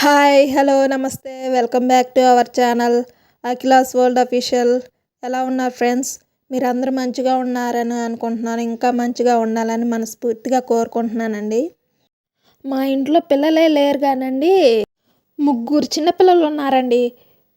Hi hello నమస్తే welcome back to our channel Akhila's world official ఎలా ఉన్నారు friends మీరు అందరూ మంచిగా ఉన్నారని అనుకుంటున్నాను. ఇంకా మంచిగా ఉండాలని మనస్ఫూర్తిగా కోరుకుంటున్నానండి. మా ఇంట్లో పిల్లలే లేరు కానండి. ముగ్గురు చిన్నపిల్లలు ఉన్నారండి.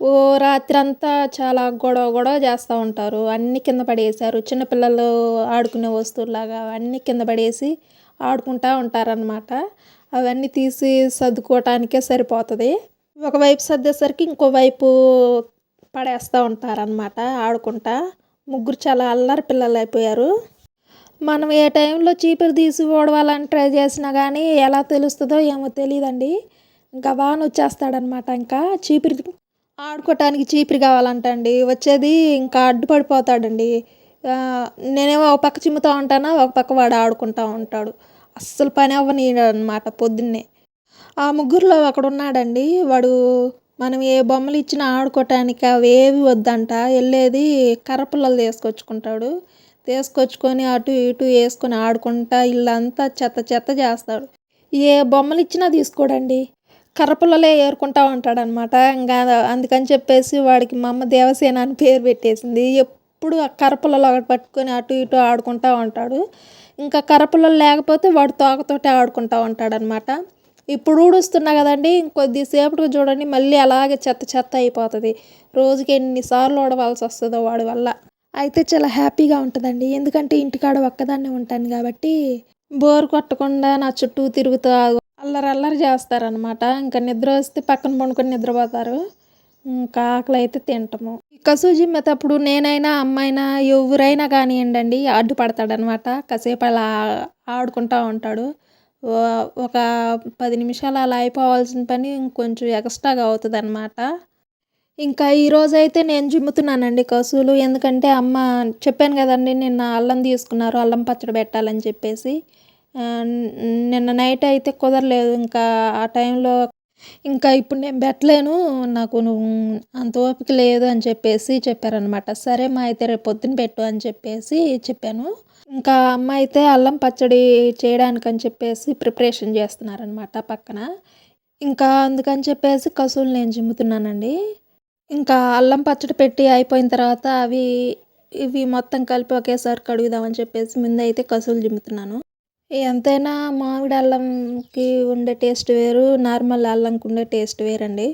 ఓ రాత్రి అంతా చాలా గొడవ గొడవ చేస్తూ ఉంటారు. అన్నీ కింద పడేసారు చిన్నపిల్లలు ఆడుకునే వస్తువులాగా అన్నీ కింద పడేసి ఆడుకుంటూ ఉంటారనమాట అవన్నీ తీసి సర్దుకోవటానికే సరిపోతుంది. ఒకవైపు సర్దేసరికి ఇంకోవైపు పడేస్తూ ఉంటారనమాట ఆడుకుంటా. ముగ్గురు చాలా అల్లరి పిల్లలు అయిపోయారు. మనం ఏ టైంలో చీపురు తీసి ఓడవాలని ట్రై చేసినా కానీ ఎలా తెలుస్తుందో ఏమో తెలియదండి ఇంకా వాన వచ్చేస్తాడనమాట ఇంకా చీపురు ఆడుకోవటానికి చీపురు కావాలంటండి. వచ్చేది ఇంకా అడ్డుపడిపోతాడండి. నేనేమో ఒక పక్క చిమ్ముతూ ఉంటానో ఒక పక్క వాడు ఆడుకుంటూ ఉంటాడు. అస్సలు పని అవ్వనీయడు అనమాట పొద్దున్నే. ఆ ముగ్గురులో ఒకడు ఉన్నాడండి వాడు మనం ఏ బొమ్మలు ఇచ్చినా ఆడుకోవటానికి అవి ఏవి వద్దంట. వెళ్ళేది కర్రపుల్లలు తీసుకొచ్చుకుంటాడు. తీసుకొచ్చుకొని అటు ఇటు వేసుకొని ఆడుకుంటా ఇల్లంతా చెత్త చెత్త చేస్తాడు. ఏ బొమ్మలు ఇచ్చినా తీసుకోడండి. కర్రపుల్లలే ఏరుకుంటా ఉంటాడనమాట. ఇంకా అందుకని చెప్పేసి వాడికి మా అమ్మ దేవసేన అని పేరు పెట్టేసింది. ఎప్పుడు ఆ కర్రపుల్లలు ఒకటి పట్టుకొని అటు ఇటు ఆడుకుంటూ ఉంటాడు. ఇంకా కరపులో లేకపోతే వాడు తోకతోటే ఆడుకుంటూ ఉంటాడనమాట ఇప్పుడు ఊడుస్తున్నా కదండి ఇంకొద్దిసేపటికి చూడండి మళ్ళీ అలాగే చెత్త చెత్త అయిపోతుంది. రోజుకి ఎన్నిసార్లు ఊడవలసి వస్తుందో వాడి వల్ల. అయితే చాలా హ్యాపీగా ఉంటుందండి. ఎందుకంటే ఇంటికాడ ఒక్కదాన్నే ఉంటాను కాబట్టి బోర్ కొట్టకుండా నా చుట్టూ తిరుగుతూ అల్లరి అల్లరి చేస్తారనమాట ఇంకా నిద్ర వస్తే పక్కన పండుకొని నిద్రపోతారు. ఇంకా ఆకలి అయితే తింటాము కసువు జిమ్మేటప్పుడు నేనైనా అమ్మాయినా ఎవరైనా కానివ్వండి అడ్డుపడతాడనమాట. కాసేపు అలా ఆడుకుంటూ ఉంటాడు. ఒక పది నిమిషాలు అలా అయిపోవాల్సిన పని ఇంకొంచెం ఎక్స్ట్రాగా అవుతుంది అనమాట ఇంకా ఈరోజు అయితే నేను జిమ్ముతున్నానండి కసువులు. ఎందుకంటే అమ్మ చెప్పాను కదండి నిన్న అల్లం తీసుకున్నారు అల్లం పచ్చడి పెట్టాలని చెప్పేసి. నిన్న నైట్ అయితే కుదరలేదు. ఇంకా ఆ టైంలో ఇంకా ఇప్పుడు నేను పెట్టలేను నాకు నువ్వు అంత ఓపిక లేదు అని చెప్పేసి చెప్పారనమాట సరే మా అయితే రేపు పొద్దున పెట్టు అని చెప్పేసి చెప్పాను. ఇంకా అమ్మ అయితే అల్లం పచ్చడి చేయడానికి అని చెప్పేసి ప్రిపరేషన్ చేస్తున్నారనమాట పక్కన. ఇంకా అందుకని చెప్పేసి కసువులు నేను జిమ్ముతున్నానండి ఇంకా అల్లం పచ్చడి పెట్టి అయిపోయిన తర్వాత అవి ఇవి మొత్తం కలిపి ఒకేసారి కడుగుదామని చెప్పేసి ముందైతే అయితే కసువులు జిమ్ముతున్నాను ఎంతైనా మామిడి అల్లంకి ఉండే టేస్ట్ వేరు నార్మల్ అల్లంకి ఉండే టేస్ట్ వేరండి.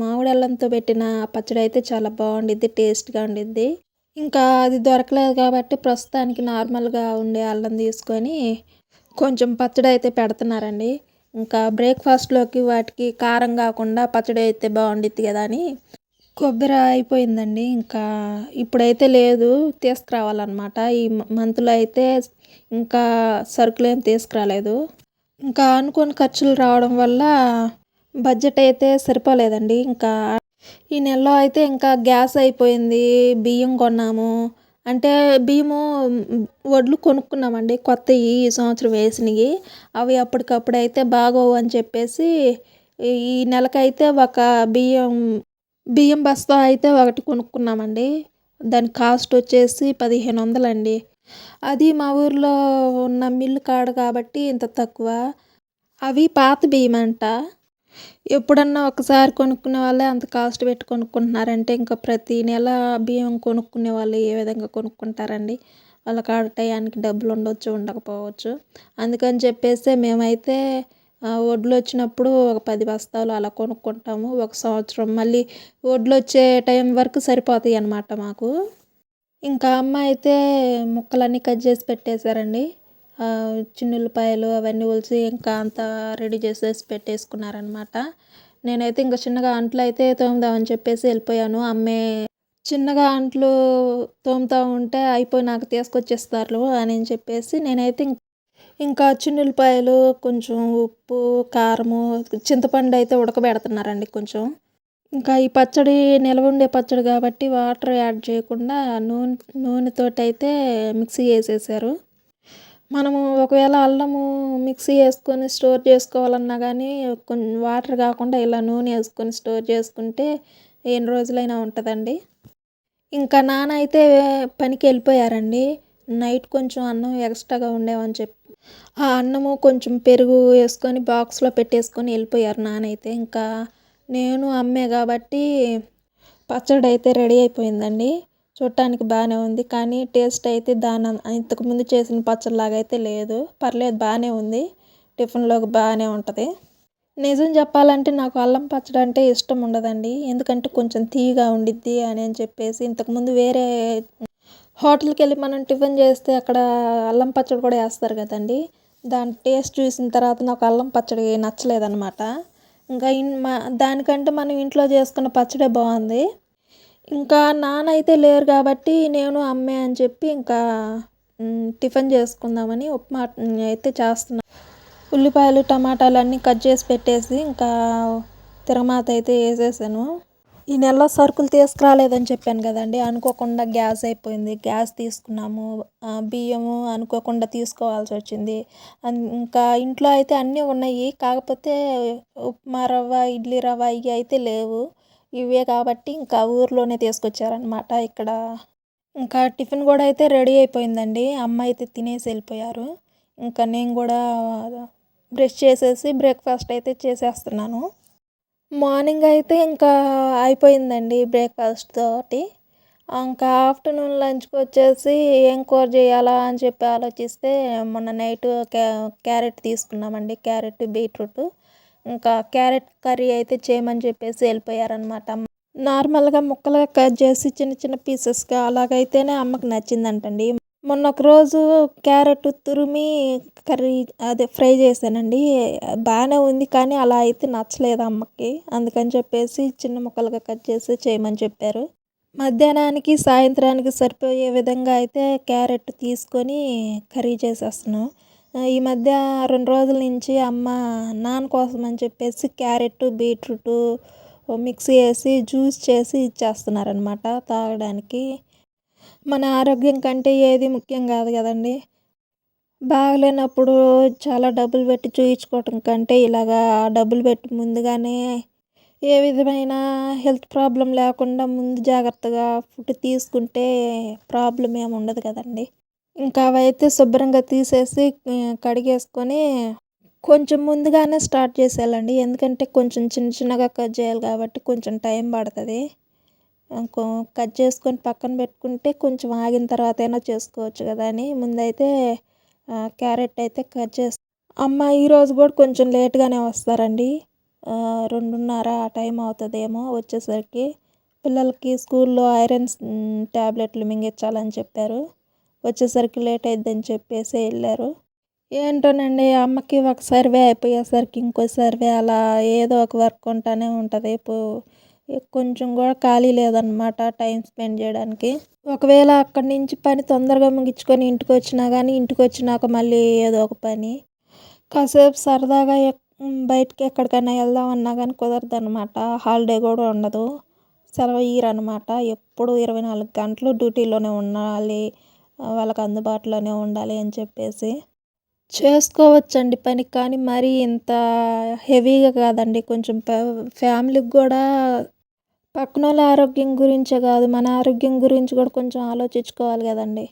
మామిడి అల్లంతో పెట్టిన పచ్చడి అయితే చాలా బాగుండిద్ది టేస్ట్గా ఉండిద్ది. ఇంకా అది దొరకలేదు కాబట్టి ప్రస్తుతానికి నార్మల్గా ఉండే అల్లం తీసుకొని కొంచెం పచ్చడి అయితే పెడుతున్నారండి. ఇంకా బ్రేక్ఫాస్ట్లోకి వాటికి కారం కాకుండా పచ్చడి అయితే బాగుండిద్ది కదా అని కొబ్బరి అయిపోయిందండి. ఇంకా ఇప్పుడైతే లేదు తీసుకురావాలన్నమాట. ఈ మంత్లో అయితే ఇంకా సరుకులు ఏం తీసుకురాలేదు. ఇంకా అనుకోని ఖర్చులు రావడం వల్ల బడ్జెట్ అయితే సరిపోలేదండి. ఇంకా ఈ నెలలో అయితే ఇంకా గ్యాస్ అయిపోయింది బియ్యం కొన్నాము. అంటే బియ్యము వడ్లు కొనుక్కున్నామండి కొత్తవి ఈ సంవత్సరం వేసినవి అవి అప్పటికప్పుడు అయితే బాగోవు అని చెప్పేసి ఈ నెలకైతే ఒక బియ్యం బియ్యం బస్తా అయితే ఒకటి కొనుక్కున్నామండి. దాని కాస్ట్ వచ్చేసి పదిహేను వందలండి అది మా ఊర్లో ఉన్న మిల్లు కాడ కాబట్టి ఇంత తక్కువ. అవి పాత బియ్యం అంట ఎప్పుడన్నా ఒకసారి కొనుక్కునే వాళ్ళే అంత కాస్ట్ పెట్టి కొనుక్కుంటున్నారంటే ఇంకా ప్రతి నెల బియ్యం కొనుక్కునే వాళ్ళు ఏ విధంగా కొనుక్కుంటారండి? వాళ్ళ కాడ టయానికి డబ్బులు ఉండొచ్చు ఉండకపోవచ్చు. అందుకని చెప్పేసి మేమైతే వడ్లు వచ్చినప్పుడు ఒక పది బస్తాలు అలా కొనుక్కుంటాము ఒక సంవత్సరం. మళ్ళీ వడ్లు వచ్చే టైం వరకు సరిపోతాయి అన్నమాట మాకు. ఇంకా అమ్మ అయితే ముక్కలన్నీ కట్ చేసి పెట్టేశారండి. చిన్నుల్లిపాయలు అవన్నీ ఒలిసి ఇంకా అంతా రెడీ చేసేసి పెట్టేసుకున్నారనమాట నేనైతే ఇంకా చిన్నగా అంట్లు అయితే తోముదామని చెప్పేసి వెళ్ళిపోయాను. అమ్మే చిన్నగా అంట్లు తోముతా ఉంటే అయిపోయి నాకు తీసుకొచ్చేస్తారు అని చెప్పేసి నేనైతే ఇంకా చిన్నుల్లిపాయలు కొంచెం ఉప్పు కారము చింతపండు అయితే ఉడకబెడుతున్నారండి కొంచెం. ఇంకా ఈ పచ్చడి నిల్వ ఉండే పచ్చడి కాబట్టి వాటర్ యాడ్ చేయకుండా నూనె నూనెతో అయితే మిక్సీ వేసేసారు. మనము ఒకవేళ అల్లము మిక్సీ వేసుకొని స్టోర్ చేసుకోవాలన్నా కానీ కొంచెం వాటర్ కాకుండా ఇలా నూనె వేసుకొని స్టోర్ చేసుకుంటే ఎన్ని రోజులైనా ఉంటుందండి. ఇంకా నాన్న అయితే పనికి వెళ్ళిపోయారండి. నైట్ కొంచెం అన్నం ఎక్స్ట్రాగా ఉండేవని చెప్పి ఆ అన్నము కొంచెం పెరుగు వేసుకొని బాక్స్లో పెట్టేసుకొని వెళ్ళిపోయారు నానైతే ఇంకా నేను అమ్మే కాబట్టి పచ్చడి అయితే రెడీ అయిపోయిందండి. చూడటానికి బాగానే ఉంది. కానీ టేస్ట్ అయితే దాని ఇంతకుముందు చేసిన పచ్చడిలాగా అయితే లేదు. పర్లేదు బాగానే ఉంది. టిఫిన్లోకి బాగానే ఉంటుంది. నిజం చెప్పాలంటే నాకు అల్లం పచ్చడి అంటే ఇష్టం ఉండదండి. ఎందుకంటే కొంచెం తీయగా ఉండిద్ది అని అని చెప్పేసి ఇంతకుముందు వేరే హోటల్కి వెళ్ళి మనం టిఫిన్ చేస్తే అక్కడ అల్లం పచ్చడి కూడా వేస్తారు కదండి. దాని టేస్ట్ చూసిన తర్వాత నాకు అల్లం పచ్చడి నచ్చలేదన్నమాట. ఇంకా ఇన్ మా దానికంటే మనం ఇంట్లో చేసుకున్న పచ్చడే బాగుంది. ఇంకా నాన్న అయితే లేరు కాబట్టి నేను అమ్మే అని చెప్పి ఇంకా టిఫిన్ చేసుకుందామని ఉప్మా అయితే చేస్తున్నాను ఉల్లిపాయలు టమాటాలు అన్నీ కట్ చేసి పెట్టేసి ఇంకా తిరమాత అయితే వేసేసాను. ఈ నెలలో సరుకులు తీసుకురాలేదని చెప్పాను కదండి. అనుకోకుండా గ్యాస్ అయిపోయింది. గ్యాస్ తీసుకున్నాము. బియ్యము అనుకోకుండా తీసుకోవాల్సి వచ్చింది. ఇంకా ఇంట్లో అయితే అన్నీ ఉన్నాయి. కాకపోతే ఉప్మా రవ్వ ఇడ్లీ రవ్వ ఇవి అయితే లేవు. ఇవే కాబట్టి ఇంకా ఊర్లోనే తీసుకొచ్చారనమాట ఇక్కడ. ఇంకా టిఫిన్ కూడా అయితే రెడీ అయిపోయిందండి. అమ్మ అయితే తినేసి వెళ్ళిపోయారు. ఇంకా నేను కూడా బ్రష్ చేసేసి బ్రేక్ఫాస్ట్ అయితే చేసేస్తున్నాను. మార్నింగ్ అయితే ఇంకా అయిపోయిందండి బ్రేక్ఫాస్ట్ తోటి. ఇంకా ఆఫ్టర్నూన్ లంచ్కి వచ్చేసి ఏం కూర చేయాలా అని చెప్పి ఆలోచిస్తే మొన్న నైట్ క్యా క్యారెట్ తీసుకున్నామండి క్యారెట్ బీట్రూట్. ఇంకా క్యారెట్ కర్రీ అయితే చేయమని చెప్పేసి వెళ్ళిపోయారనమాట నార్మల్గా ముక్కలుగా కట్ చేసి చిన్న చిన్న పీసెస్గా అలాగైతేనే అమ్మకి నచ్చిందంటండి. మొన్న ఒక రోజు క్యారెట్ తురిమి కర్రీ అదే ఫ్రై చేశానండి. బాగానే ఉంది కానీ అలా అయితే నచ్చలేదు అమ్మకి. అందుకని చెప్పేసి చిన్న ముక్కలుగా కట్ చేసి చేయమని చెప్పారు. మధ్యాహ్నానికి సాయంత్రానికి సరిపోయే విధంగా అయితే క్యారెట్ తీసుకొని కర్రీ చేసేస్తున్నాం. ఈ మధ్య రెండు రోజుల నుంచి అమ్మ నాన్న కోసం అని చెప్పేసి క్యారెట్ బీట్రూట్ మిక్సీ వేసి జ్యూస్ చేసి ఇచ్చేస్తున్నారనమాట తాగడానికి. మన ఆరోగ్యం కంటే ఏది ముఖ్యం కాదు కదండి. బాగలేనప్పుడు చాలా డబ్బులు పెట్టి చూయించుకోవటం కంటే ఇలాగా డబ్బులు పెట్టి ముందుగానే ఏ విధమైన హెల్త్ ప్రాబ్లం లేకుండా ముందు జాగ్రత్తగా ఫుడ్ తీసుకుంటే ప్రాబ్లం ఏమి ఉండదు కదండి. ఇంకా అవైతే శుభ్రంగా తీసేసి కడిగేసుకొని కొంచెం ముందుగానే స్టార్ట్ చేసేయాలండి. ఎందుకంటే కొంచెం చిన్న చిన్నగా కట్ చేయాలి కాబట్టి కొంచెం టైం పడుతుంది. కట్ చేసుకొని పక్కన పెట్టుకుంటే కొంచెం ఆగిన తర్వాత అయినా చేసుకోవచ్చు కదా అని. ముందైతే క్యారెట్ అయితే కట్ చేసి అమ్మ ఈరోజు కూడా కొంచెం లేట్గానే వస్తారండి. రెండున్నర ఆ టైం అవుతుందేమో వచ్చేసరికి. పిల్లలకి స్కూల్లో ఐరన్స్ ట్యాబ్లెట్లు మింగించాలని చెప్పారు. వచ్చేసరికి లేట్ అయిద్దని చెప్పేసి వెళ్ళారు. ఏంటోనండి అమ్మకి ఒక సర్వే అయిపోయేసరికి ఇంకో సర్వే అలా ఏదో ఒక వర్క్ ఉంటానే ఉంటుంది. కొంచెం కూడా ఖాళీ లేదనమాట టైం స్పెండ్ చేయడానికి. ఒకవేళ అక్కడి నుంచి పని తొందరగా ముగించుకొని ఇంటికి వచ్చినా కానీ ఇంటికి వచ్చినాక మళ్ళీ ఏదో ఒక పని. కాసేపు సరదాగా బయటికి ఎక్కడికైనా వెళ్దామన్నా కానీ కుదరదు అనమాట హాలిడే కూడా ఉండదు. సెలవు ఇయ్యరనమాట ఎప్పుడు ఇరవై నాలుగు గంటలు డ్యూటీలోనే ఉండాలి. వాళ్ళకి అందుబాటులోనే ఉండాలి అని చెప్పేసి. చేసుకోవచ్చండి పని కానీ మరీ ఇంత హెవీగా కాదండి. కొంచెం ఫ్యామిలీకి కూడా పక్కన వాళ్ళ ఆరోగ్యం గురించే కాదు మన ఆరోగ్యం గురించి కూడా కొంచెం ఆలోచించుకోవాలి కదండి.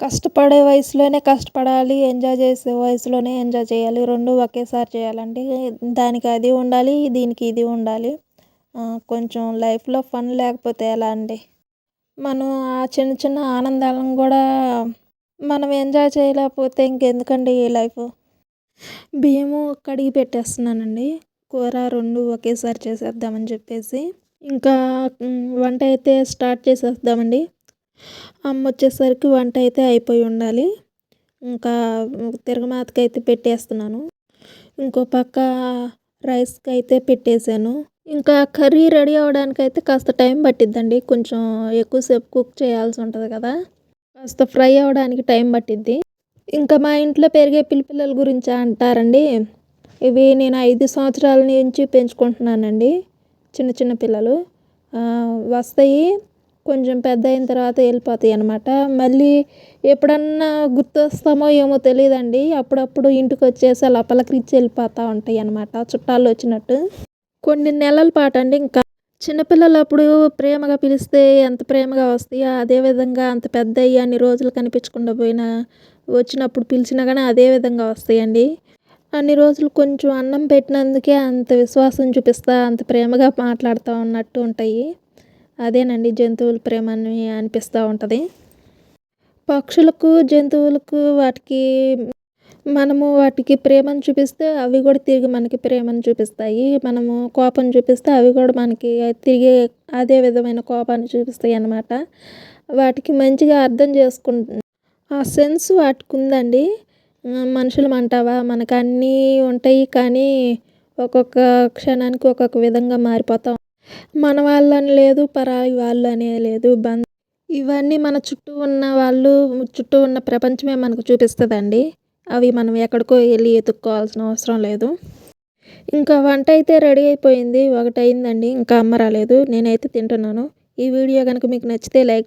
కష్టపడే వయసులోనే కష్టపడాలి ఎంజాయ్ చేసే వయసులోనే ఎంజాయ్ చేయాలి. రెండు ఒకేసారి చేయాలండి. దానికి అది ఉండాలి దీనికి ఇది ఉండాలి. కొంచెం లైఫ్లో ఫన్ లేకపోతే ఎలా అండి? మనం ఆ చిన్న చిన్న ఆనందాలను కూడా మనం ఎంజాయ్ చేయలేకపోతే ఇంకెందుకండి ఈ లైఫ్? బియ్యము కడిగి పెట్టేస్తున్నానండి. కూర రెండు ఒకేసారి చేసేద్దామని చెప్పేసి. ఇంకా వంట అయితే స్టార్ట్ చేసేద్దామండి. అమ్మ వచ్చేసరికి వంట అయితే అయిపోయి ఉండాలి. ఇంకా తిరగమాతకి అయితే పెట్టేస్తున్నాను. ఇంకో పక్క రైస్కి అయితే పెట్టేశాను. ఇంకా కర్రీ రెడీ అవ్వడానికి అయితే కాస్త టైం పట్టిద్దండి. కొంచెం ఎక్కువసేపు కుక్ చేయాల్సి ఉంటుంది కదా. కాస్త ఫ్రై అవ్వడానికి టైం పట్టిద్ది. ఇంకా మా ఇంట్లో పెరిగే పిల్లపిల్లల గురించి అంటారండి. ఇవి నేను ఐదు సంవత్సరాల నుంచి పెంచుకుంటున్నానండి. చిన్న చిన్న పిల్లలు వస్తాయి. కొంచెం పెద్ద అయిన తర్వాత వెళ్ళిపోతాయి అనమాట మళ్ళీ ఎప్పుడన్నా గుర్తొస్తామో ఏమో తెలియదండి అప్పుడప్పుడు ఇంటికి వచ్చేసి అలా పలకరించి వెళ్ళిపోతూ ఉంటాయి అనమాట చుట్టాలు వచ్చినట్టు. కొన్ని నెలల పాటు అండి ఇంకా చిన్నపిల్లలు అప్పుడు ప్రేమగా పిలిస్తే ఎంత ప్రేమగా వస్తాయో అదేవిధంగా అంత పెద్ద అయ్యి అన్ని రోజులు కనిపించకుండా పోయిన వచ్చినప్పుడు పిలిచినా కానీ అదే విధంగా వస్తాయండి. అన్ని రోజులు కొంచెం అన్నం పెట్టినందుకే అంత విశ్వాసం చూపిస్తా అంత ప్రేమగా మాట్లాడుతూ ఉన్నట్టు ఉంటాయి. అదేనండి జంతువుల ప్రేమ అని అనిపిస్తూ ఉంటుంది. పక్షులకు జంతువులకు వాటికి మనము వాటికి ప్రేమను చూపిస్తే అవి కూడా తిరిగి మనకి ప్రేమను చూపిస్తాయి. మనము కోపం చూపిస్తే అవి కూడా మనకి తిరిగి అదే విధమైన కోపాన్ని చూపిస్తాయి అన్నమాట. వాటికి మంచిగా అర్థం చేసుకుంటు ఆ సెన్స్ వాటికి ఉందండి. మనుషులు అంటావా మనకు అన్నీ ఉంటాయి కానీ ఒక్కొక్క క్షణానికి ఒక్కొక్క విధంగా మారిపోతాం. మన వాళ్ళని లేదు పరాయి వాళ్ళు అనే లేదు బంధ. ఇవన్నీ మన చుట్టూ ఉన్న వాళ్ళు చుట్టూ ఉన్న ప్రపంచమే మనకు చూపిస్తుందండి. అవి మనం ఎక్కడికో వెళ్ళి ఎత్తుక్కోవాల్సిన అవసరం లేదు. ఇంకా వంట అయితే రెడీ అయిపోయింది ఒకటి అయిందండి ఇంకా అమ్మ రాలేదు నేనైతే తింటున్నాను. ఈ వీడియో కనుక మీకు నచ్చితే లైక్